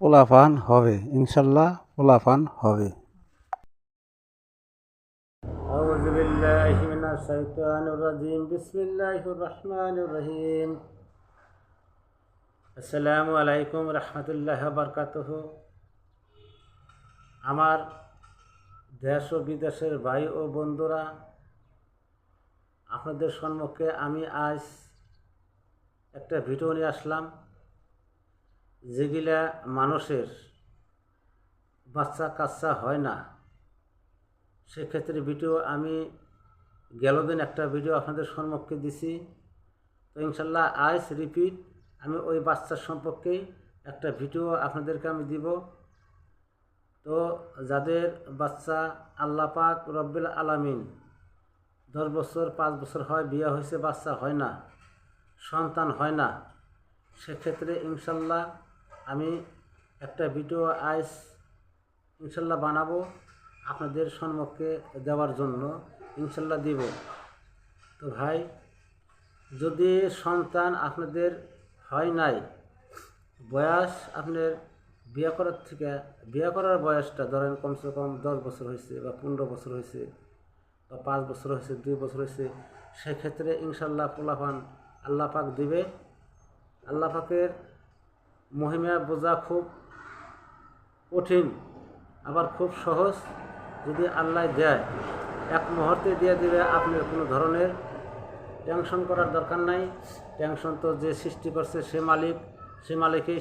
পোলাপান হবে ইনশাল্লাহ পোলাপান হবে أعوذ بالله من الشيطان الرجيم بسم الله الرحمن الرحيم আসসালামু আলাইকুম রহমতুল্লাহ বরকাতহ আমার দেশ ও বিদেশের ভাই ও বন্ধুরা আপনাদের সম্মুখে আমি আজ একটা ভিডিও নিয়ে আসলাম যেগুলা মানুষের বাচ্চা কাচ্চা হয় না, সেক্ষেত্রে ভিডিও আমি গেল দিন একটা ভিডিও আপনাদের সম্মুখে দিছি। তো ইনশাল্লাহ আজ রিপিট আমি ওই বাচ্চার সম্পর্কেই একটা ভিডিও আপনাদেরকে আমি দিব। তো যাদের বাচ্চা আল্লাহ পাক রব্বিল আলামিন দশ বছর, পাঁচ বছর হয়, বিয়ে হয়েছে, বাচ্চা হয় না, সন্তান হয় না, সেক্ষেত্রে ইনশাল্লাহ আমি একটা ভিডিও আইস ইনশাল্লাহ বানাবো আপনাদের সম্মুখে দেওয়ার জন্য, ইনশাল্লাহ দিব। তো ভাই, যদি সন্তান আপনাদের হয় নাই, বয়স আপনার বিয়ে করার থেকে, বিয়ে করার বয়সটা ধরেন কমসে কম দশ বছর হয়েছে বা পনেরো বছর হয়েছে বা পাঁচ বছর হয়েছে, দুই বছর হয়েছে, সেক্ষেত্রে ইনশাল্লাহ পোলাফান আল্লাহ পাক দিবে। আল্লাহ পাকের মহিমা বোঝা খুব কঠিন, আবার খুব সহজ। যদি আল্লাহ দেয়, এক মুহূর্তে দিয়ে দিবে, আপনার কোনো ধরনের টেনশন করার দরকার নাই। টেনশন তো যে সৃষ্টি করছে, সে মালিক, সে মালিকই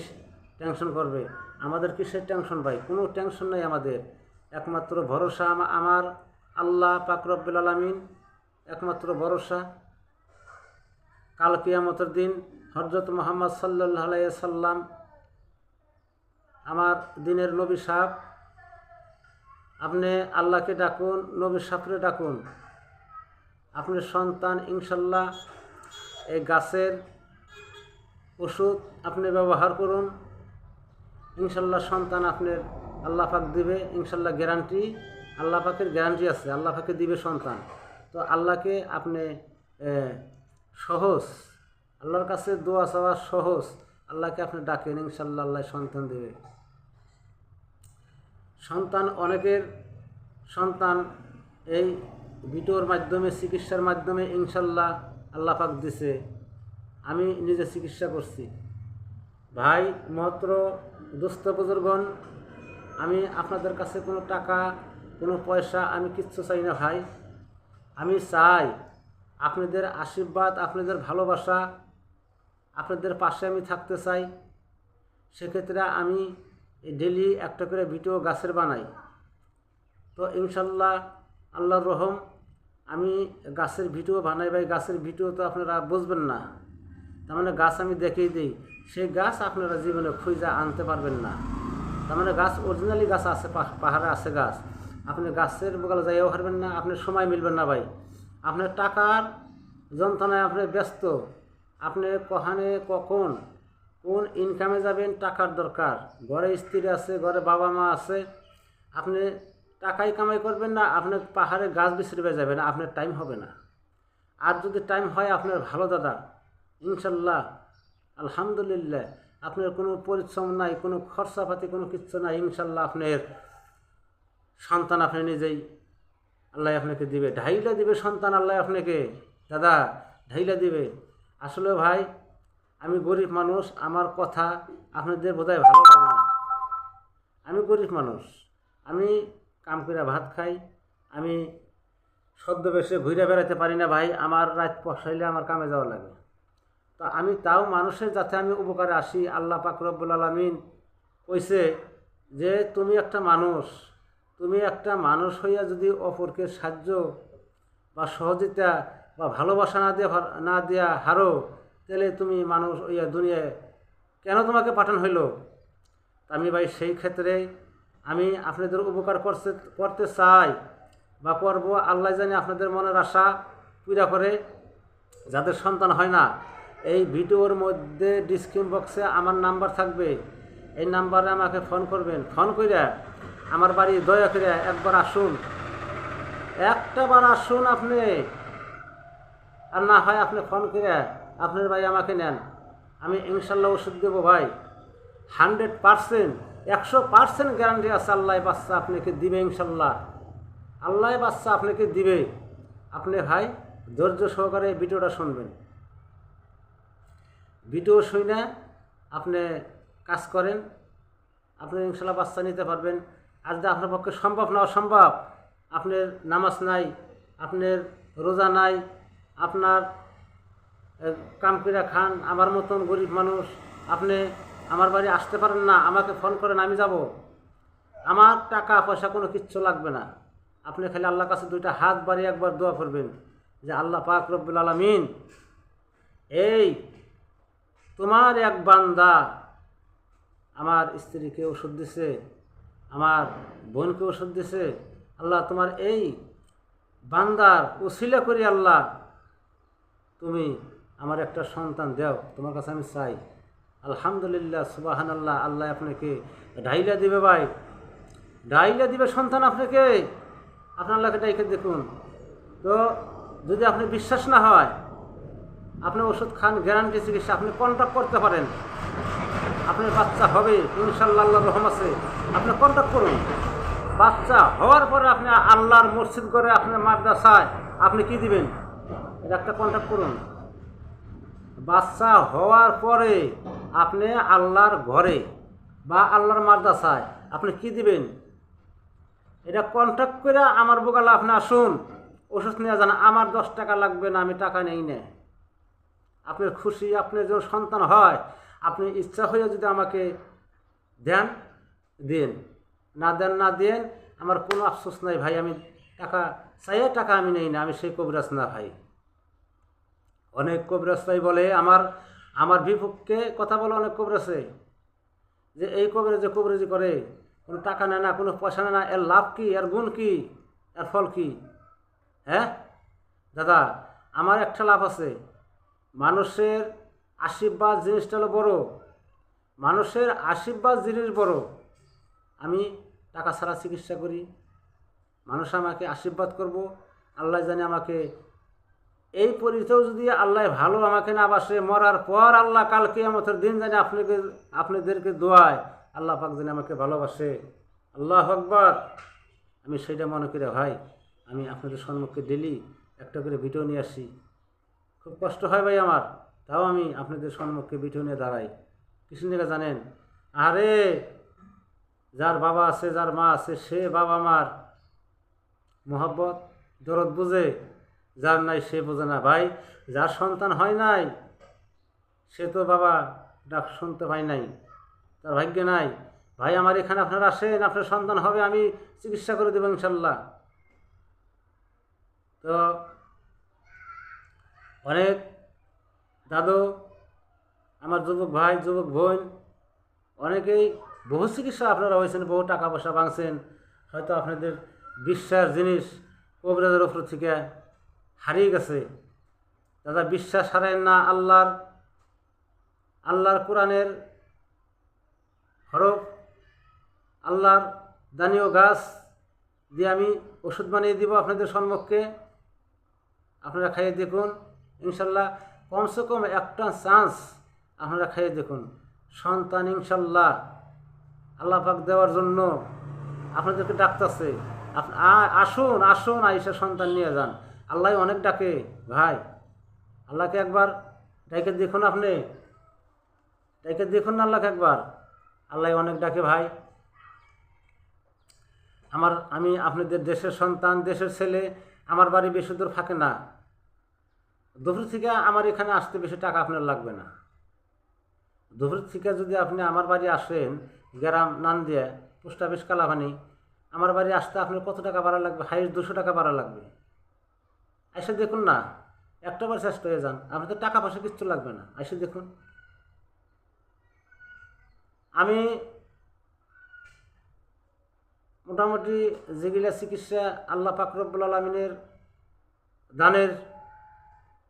টেনশন করবে। আমাদের কিসের টেনশন ভাই? কোনো টেনশন নাই আমাদের। একমাত্র ভরসা আমার আল্লাহ পাকরব্বুল আলমিন, একমাত্র ভরসা। কাল কিয়ামতের দিন হজরত মোহাম্মদ সাল্লাহ সাল্লাম আমার দিনের নবী সাপ আপনি আল্লাহকে ডাকুন, নবী সাপরে ডাকুন। আপনার সন্তান ইনশাল্লাহ এই গাছের ওষুধ আপনি ব্যবহার করুন। ইনশাল্লাহ সন্তান আপনার আল্লাহ পাক দিবে, ইনশাল্লাহ গ্যারান্টি, আল্লাহ পাকের গ্যারান্টি আছে, আল্লাহ পাকে দিবে সন্তান। তো আল্লাহকে আপনি সহজ, আল্লাহর কাছে দোয়া চাওয়া সহজ, আল্লাহকে আপনি ডাকেন, ইনশাল্লাহ আল্লাহ সন্তান দেবে। সন্তান অনেকের সন্তান এই ভিডিওর মাধ্যমে, চিকিৎসার মাধ্যমে ইনশাল্লাহ আল্লাহ পাক দিছে। আমি নিজে চিকিৎসা করছি। ভাই মাত্র দুস্থ বুজুর্গণ, আমি আপনাদের কাছে কোনো টাকা, কোনো পয়সা আমি কিচ্ছু চাই না ভাই। আমি চাই আপনাদের আশীর্বাদ, আপনাদের ভালোবাসা, আপনাদের পাশে আমি থাকতে চাই। সেক্ষেত্রে আমি ডেলি একটা করে ভিডিও গাছের বানাই। তো ইনশাল্লাহ আল্লাহর রহম, আমি গাছের ভিডিও বানাই ভাই, গাছের ভিডিও তো আপনারা বুঝবেন না। তার মানে গাছ আমি দেখেই দিই, সেই গাছ আপনারা জীবনে খুঁজে আনতে পারবেন না। তার মানে গাছ, অরিজিনালি গাছ আছে পাহাড়ে আছে গাছ। আপনি গাছের বগালে যাইও পারবেন না আপনার সময় মিলবেন না ভাই। আপনার টাকার যন্ত্রণায় আপনি ব্যস্ত। আপনি কহানে কখন কোন ইনকামে যাবেন টাকার দরকার? ঘরে স্ত্রী আছে, ঘরে বাবা মা আছে, আপনি টাকাই কামাই করবেন না আপনি পাহাড়ে গাছ বিছড়ে যাবেন আপনার টাইম হবে না। আর যদি টাইম হয় আপনার ভালো দাদা, ইনশাল্লাহ, আলহামদুলিল্লাহ, আপনার কোনো পরিশ্রম নাই, কোনো খরচাপাতি কোনো কিচ্ছু নাই, ইনশাল্লাহ আপনার সন্তান আপনি নিজেই আল্লাহ আপনাকে দিবে। ঢাইলা দিবে সন্তান আল্লাহ আপনাকে। দাদা, ঢাইলা দিবে। আসলে ভাই আমি গরিব মানুষ, আমার কথা আপনাদের বোধহয় ভালো লাগে না। আমি গরিব মানুষ, আমি কাম করে ভাত খাই, আমি সদ্যবেশে ঘুরে বেড়াতে পারি না ভাই, আমার রাত পশাইলে আমার কামে যাওয়া লাগে। তো আমি তাও মানুষের যাতে আমি উপকারে আসি, আল্লাহ পাক রব্বুল আলমিন কইছে যে, তুমি একটা মানুষ, তুমি একটা মানুষ হইয়া যদি অপরকে সাহায্য বা সহযোগিতা বা ভালোবাসা না দিয়ে, না দেয়া হারো তাহলে তুমি মানুষ হইয়া দুনিয়ায় কেন তোমাকে পাঠান হইল? আমি ভাই, সেই ক্ষেত্রে আমি আপনাদের উপকার করতে করতে চাই বা করব, আল্লাহ জানি আপনাদের মনের আশা পূজা করে, যাদের সন্তান হয় না। এই ভিডিওর মধ্যে ডিসক্রিপ বক্সে আমার নাম্বার থাকবে। এই নাম্বারে আমাকে ফোন করবেন। ফোন করে আমার বাড়ি দয়া করে একবার আসুন। একটা বার আসুন আপনি। আর না হয় আপনি ফোন করে আপনার ভাই আমাকে নেন। আমি ইনশাল্লাহ ওষুধ দেবো ভাই। হান্ড্রেড পারসেন্ট, একশো পার্সেন্ট গ্যারান্টি আছে আল্লাহ বাচ্চা আপনাকে দিবে ইনশাল্লাহ। আল্লাহ বাচ্চা আপনাকে দিবে। আপনি ভাই ধৈর্য সহকারে ভিডিওটা শুনবেন। ভিডিও শুনে আপনি কাজ করেন। আপনি ইনশাল্লাহ বাচ্চা নিতে পারবেন। আর যদি আপনার পক্ষে সম্ভব না অসম্ভব, আপনার নামাজ নাই, আপনার রোজা নাই, আপনার কামপিরা খান, আমার মতন গরিব মানুষ, আপনি আমার বাড়ি আসতে পারেন না, আমাকে ফোন করেন, আমি যাব। আমার টাকা পয়সা কোনো কিচ্ছু লাগবে না। আপনি খালি আল্লাহর কাছে দুইটা হাত বাড়িয়ে একবার দোয়া করবেন যে, আল্লাহ পাক রব্বুল আলমিন, এই তোমার এক বান্দা আমার স্ত্রীকে ওষুধ দিছে, আমার বোনকে ওষুধ দিছে, আল্লাহ তোমার এই বান্দার উশিলা করি আল্লাহ তুমি আমার একটা সন্তান, দাও, তোমার কাছে আমি চাই। আলহামদুলিল্লাহ সুবাহান আল্লাহ আল্লাহ আপনাকে ঢাইলা দিবে ভাই। ঢাইলা দিবে সন্তান আপনাকে। আপনার আল্লাহকে ডাইকে দেখুন। তো যদি আপনি বিশ্বাস না হয়, আপনি ওষুধ খান গ্যারান্টি চিকিৎসা আপনি কন্ট্যাক্ট করতে পারেন। আপনার বাচ্চা হবে ইনশাল্লাহ আল্লাহ রহম আছে। আপনি কন্ট্যাক্ট করুন। বাচ্চা হওয়ার পরে আপনি আল্লাহর মসজিদ করে আপনার মাদ্রাসায় আপনি কি দিবেন? এটা একটা কন্ট্যাক্ট করুন। বাচ্চা হওয়ার পরে আপনি আল্লাহর ঘরে বা আল্লাহর মাদ্রাসায় আপনি কি দিবেন? এটা কন্ট্যাক্ট করে আমার বোকালে, আপনি আসুন। ওষুধ নিয়ে যান, আমার দশ টাকা লাগবে না, আমি টাকা নেই না। আপনার খুশি আপনার যে সন্তান হয়, আপনি ইচ্ছা হয়ে যদি আমাকে দেন, দিন। না দেন না দেন আমার কোনো আফসোস নাই, ভাই, আমি টাকা, চাইয়ে টাকা আমি নেই না, আমি সেই কবিরাজ না, ভাই। অনেক কবিরাজ ভাই বলে, আমার আমার বিপক্ষে কথা বলে অনেক কবিরাজে যে এই কবিরাজ যে কবিরাজি করে, কোনো টাকা নেয় না, কোনো পয়সা নেয় না, এর লাভ কি, এর গুণ কি, এর ফল কি? হ্যাঁ? দাদা, আমার একটা লাভ আছে। মানুষের আশীর্বাদ জিনিসটা হলো বড়। মানুষের আশীর্বাদ জিনিস বড়। আমি টাকা ছাড়া চিকিৎসা করি। মানুষ আমাকে আশীর্বাদ করব। আল্লাহ জানে আমাকে এই পরিচয় যদি আল্লাহ ভালো আমাকে না বাসে, মরার পর আল্লাহ কালকে আমাদের দিন জানে আপনাকে, আপনাদেরকে দোয়ায় আল্লাহ পাক জানে আমাকে ভালোবাসে। আল্লাহ আকবর। আমি সেটা মনে করে ভাই, আমি আপনাদের সম্মুখে ডেলি একটা করে ভিডিও নিয়ে আসি। খুব কষ্ট হয় ভাই আমার, তাও আমি আপনাদের সম্মুখে ভিডিও নিয়ে দাঁড়াই। কিছু জায়গা জানেন, আরে যার বাবা আছে, যার মা আছে, সে বাবা মার মোহাব্বত, দরদ বুঝে যার নাই সে বোঝে না, ভাই, যার সন্তান হয় নাই, সে তো বাবা ডাক শুনতে পায় নাই, তার ভাগ্য নাই। ভাই, আমার এখানে আপনারা আসেন, আপনার সন্তান হবে, আমি চিকিৎসা করে দেবো ইনশাল্লাহ। তো অনেক দাদু, আমার যুবক ভাই, যুবক বোন, অনেকেই বহু চিকিৎসা আপনারা হয়েছেন, বহু টাকা পয়সা ভাঙছেন। হয়তো আপনাদের বিশ্বাস জিনিস কবিরাজের ওপর থেকে হারিয়ে গেছে। দাদা, বিশ্বাস হারায় না আল্লাহর আল্লাহর কোরআনের হরফ, আল্লাহর দানীয় গাছ দিয়ে আমি ওষুধ বানিয়ে দিব আপনাদের সম্মুখে। আপনারা খাইয়ে দেখুন, ইনশাল্লাহ কমসে কম একটা চান্স আপনারা খাইয়ে দেখুন। সন্তান ইনশাল্লাহ আল্লাহ পাক দেওয়ার জন্য আপনাদেরকে ডাকতেছে। আসুন আসুন আইসা সন্তান নিয়ে যান। আল্লাহ অনেক ডাকে। ভাই, আল্লাহকে একবার ডাকে দেখুন আপনি। ডাকে দেখুন আল্লাহকে একবার। আল্লাহ অনেক ডাকে ভাই। আমার, আমি আপনাদের দেশের সন্তান, দেশের ছেলে, আমার বাড়ি বেশি দূর থাকে না। দুপুর থেকে আমার এখানে আসতে বেশি টাকা আপনার লাগবে না। দুপুর থেকে যদি আপনি আমার বাড়ি আসেন, গ্রাম নান দিয়ে পোস্ট অফিস কালাভানি, আমার বাড়ি আসতে আপনার কত টাকা ভাড়া লাগবে? হাইস্ট দুশো টাকা ভাড়া লাগবে। এসে দেখুন না, একটা বার চেষ্টা হয়ে যান। আপনার তো টাকা পয়সা কিচ্ছু লাগবে না। এসে দেখুন। আমি মোটামুটি যেগুলা চিকিৎসা আল্লাহ পাকরবুল আলমিনের দানের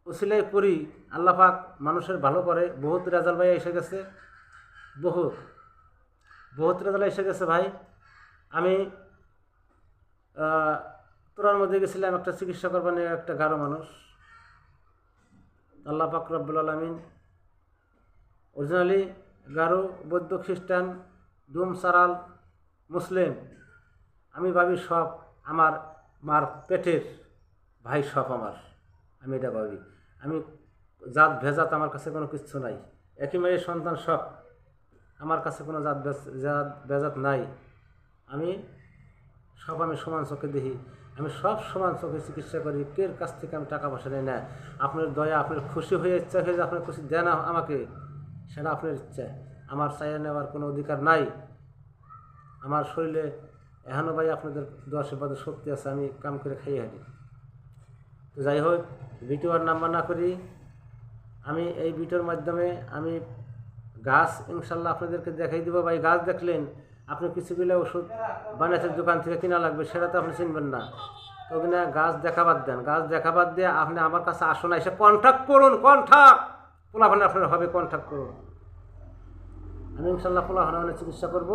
উসিলাই করি, আল্লাহ পাক মানুষের ভালো করে। বহুত রেজাল্ট ভাই এসে গেছে। বহুত বহুত রেজাল্ট এসে গেছে ভাই। আমি তোরার মধ্যে গেছিলাম, একটা চিকিৎসা করবার একটা গাঢ় মানুষ। আল্লাহ পাক রব্বুল আলমিন অরিজিনালি গারো বৌদ্ধ খ্রিস্টান ডুম সারাল, মুসলিম। আমি ভাবি সব আমার মার পেটের ভাই সব আমার। আমি এটা ভাবি। আমি জাত ভেজাত আমার কাছে কোনো কিচ্ছু নাই। একই মেয়ের সন্তান সব আমার কাছে কোনো জাত জাত ভেজাত নাই। আমি সব আমি সমান চোখে দেখি। আমি সব সমান চোখে চিকিৎসা করি, কের কাছ থেকে আমি টাকা পয়সা নেই না? আপনার দয়া, আপনার খুশি হয়ে ইচ্ছা হয়ে যে আপনার খুশি দেন আমাকে, সেটা আপনার ইচ্ছা। আমার চাইয়া নেওয়ার কোনো অধিকার নাই। আমার শরীরে এখনও ভাই আপনাদের দশ বাদে শক্তি আছে, আমি কাম করে খাইয়ে হাঁটি। তো যাই হোক, ভিডিও আর নাম্বার না করি, আমি এই ভিডিওর মাধ্যমে আমি গাছ ইনশাল্লাহ আপনাদেরকে দেখাই দেবো। ভাই, গাছ দেখলেন? আপনি কিছু গুলো ওষুধ বানাতের দোকান থেকে কিনা লাগবে, সেটা তো আপনি চিনবেন না। তো ওখানে গাছ দেখাবাদ দেন, গাছ দেখাবাদ দিয়ে আপনি আমার কাছে আসুন, এসে কন্ট্যাক্ট করুন কন্ট্যাক্ট পোলাপানে আপনার হবে কন্ট্যাক্ট করুন। আমি ইনশাল্লাহ পোলাপানে চিকিৎসা করব।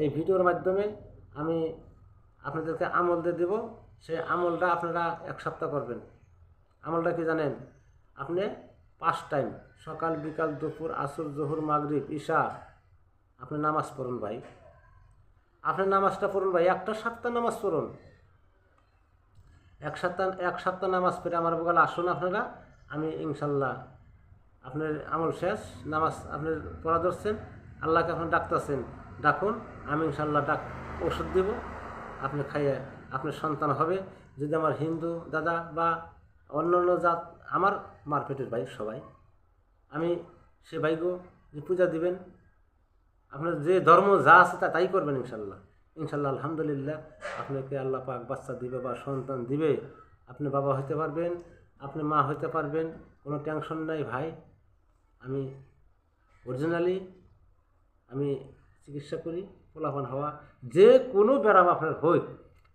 এই ভিডিওর মাধ্যমে আমি আপনাদেরকে আমল দিয়ে দেবো। সেই আমলটা আপনারা এক সপ্তাহ করবেন। আমলটা কি জানেন? আপনি পাঁচ টাইম, সকাল, বিকাল, দুপুর, আসর, জহুর, মাগরিব ঈশা আপনি নামাজ পড়ুন ভাই। আপনি নামাজটা পড়ুন ভাই, একটা সপ্তাহ নামাজ পড়ুন। এক সপ্তাহ এক সপ্তাহ নামাজ পড়ে আমার বগালে আসুন আপনারা, আমি ইনশাল্লাহ আপনার আমল শেষ, নামাজ আপনার পড়া ধরছেন, আল্লাহকে আপনি ডাকতেছেন, ডাকুন, আমি ইনশাল্লাহ ডাক, ওষুধ দেব, আপনি খাইয়ে আপনার সন্তান হবে। যদি আমার হিন্দু দাদা বা অন্য অন্য জাত, আমার মারপেটের ভাই সবাই, আমি সে ভাইগো পূজা দিবেন আপনার যে ধর্ম যা আছে তা তাই করবেন ইনশাল্লাহ। ইনশাল্লাহ আলহামদুলিল্লাহ আপনাকে আল্লাহ পাক বাচ্চা দিবে বা সন্তান দিবে। আপনি বাবা হতে পারবেন, আপনি মা হতে পারবেন, কোনো টেনশন নাই ভাই। আমি অরিজিনালি আমি চিকিৎসা করি ফলাফল হওয়া। যে কোনো ব্যারাম আপনার হোক,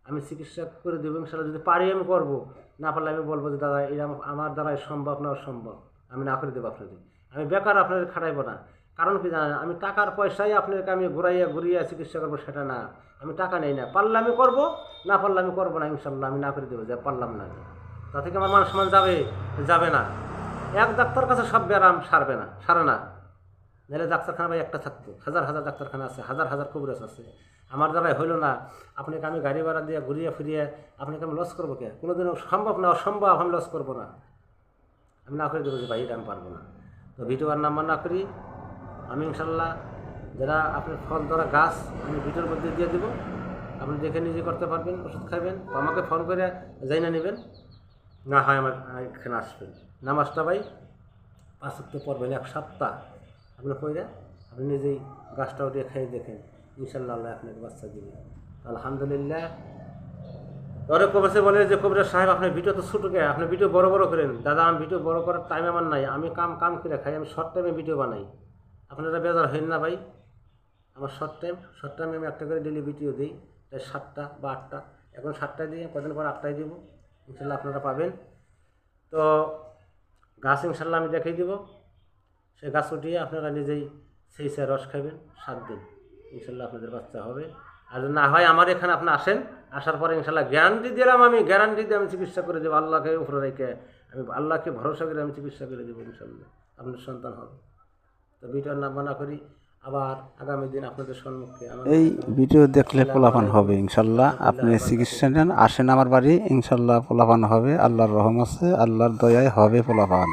আমি চিকিৎসা করে দেবো ইনশাল্লাহ। যদি পারি আমি করব, না পারলে আমি বলব যে, দাদা এটা আমার- দ্বারাই সম্ভব না অসম্ভব। আমি না করে দেবো আপনাদের। আমি বেকার আপনাদের খাটাইবো না। কারণ কি জানেন? আমি টাকার পয়সায় আপনাকে আমি ঘুরাইয়া ঘুরিয়ে চিকিৎসা করব, সেটা না। আমি টাকা নেই না। পারলে আমি করব, না পারলে আমি করব না ইনশাল্লাহ আমি না করে দেবো, যে পারলাম না। তা থেকে আমার মান সম্মান যাবে যাবে না। এক ডাক্তার কাছে সব ব্যারাম সারবে না, সারে না। নাহলে ডাক্তারখানা ভাই একটা থাকতো। হাজার হাজার ডাক্তারখানা আছে, হাজার হাজার কবিরাজ আছে। আমার দ্বারাই হইল না। আপনাকে আমি গাড়ি ভাড়া দিয়ে ঘুরিয়ে ফিরিয়ে আপনাকে আমি লস করব কে? কোনোদিনও সম্ভব না, অসম্ভব, আমি লস করব না। আমি না করে দেবো যে ভাই এটা আমি পারব না। তো ভিডিও আর নাম্বার না করি আমি ইনশাল্লাহ যারা আপনার ফল ধরা গাছ, আমি ভিডিওর মধ্যে দিয়ে দেবো। আপনি দেখে নিজে করতে পারবেন, ওষুধ খাবেন আমাকে ফোন করে যাই না নেবেন। না হয় আমার এখানে আসবেন। নামাজটা ভাই পাঁচ সপ্তাহ পড়বেন, এক সপ্তাহ। আপনি কইরা আপনি নিজেই গাছটা উঠিয়ে খেয়ে দেখেন। ইনশাল্লাহ আপনাকে বাচ্চা দিবে। আলহামদুলিল্লাহ। পরে কবেছে বলে যে কবিরাজ সাহেব, আপনার ভিডিও তো ছোটো কে? আপনি ভিডিও বড় বড় করেন। দাদা, আমি ভিডিও বড় করার টাইম আমার নাই। আমি কাম কাম করে খাই। আমি শর্ট টাইমে ভিডিও বানাই। আপনারা বেজার হইন না ভাই। আমার শর্ট টাইম শর্ট টাইমে আমি একটা করে ডেলি ভিডিও দিই তাই সাতটা বা আটটা। এখন সাতটায় দিয়ে কদিন পর আটটায় দিব। ইনশাল্লাহ আপনারা পাবেন। তো গাছ ইনশাল্লাহ আমি দেখিয়ে দিব। সে গাছ উঠিয়ে আপনারা নিজেই সেই সে রস খাবেন সাত দিন। ইনশাল্লাহ আপনাদের বাচ্চা হবে। আর না হয় আমার এখানে আপনি আসেন, আসার পরে ইনশাল্লাহ গ্যারান্টি দিলাম আমি গ্যারান্টি দিয়ে আমি চিকিৎসা করে দেবো। আল্লাহকে উপরে রেখে আমি, আল্লাহকে ভরসা করে আমি চিকিৎসা করে দেবো ইনশাল্লাহ। আপনার সন্তান হবে। তো ভিডিও না করি আবার আগামী দিন আপনাদের সম্মুখে এই ভিডিও দেখলে পোলাপান হবে ইনশাল্লাহ। আপনি চিকিৎসা নেন আসেন আমার বাড়ি ইনশাল্লাহ পোলাপান হবে আল্লাহর রহম আছে আল্লাহর দয়ায় হবে পোলাপান।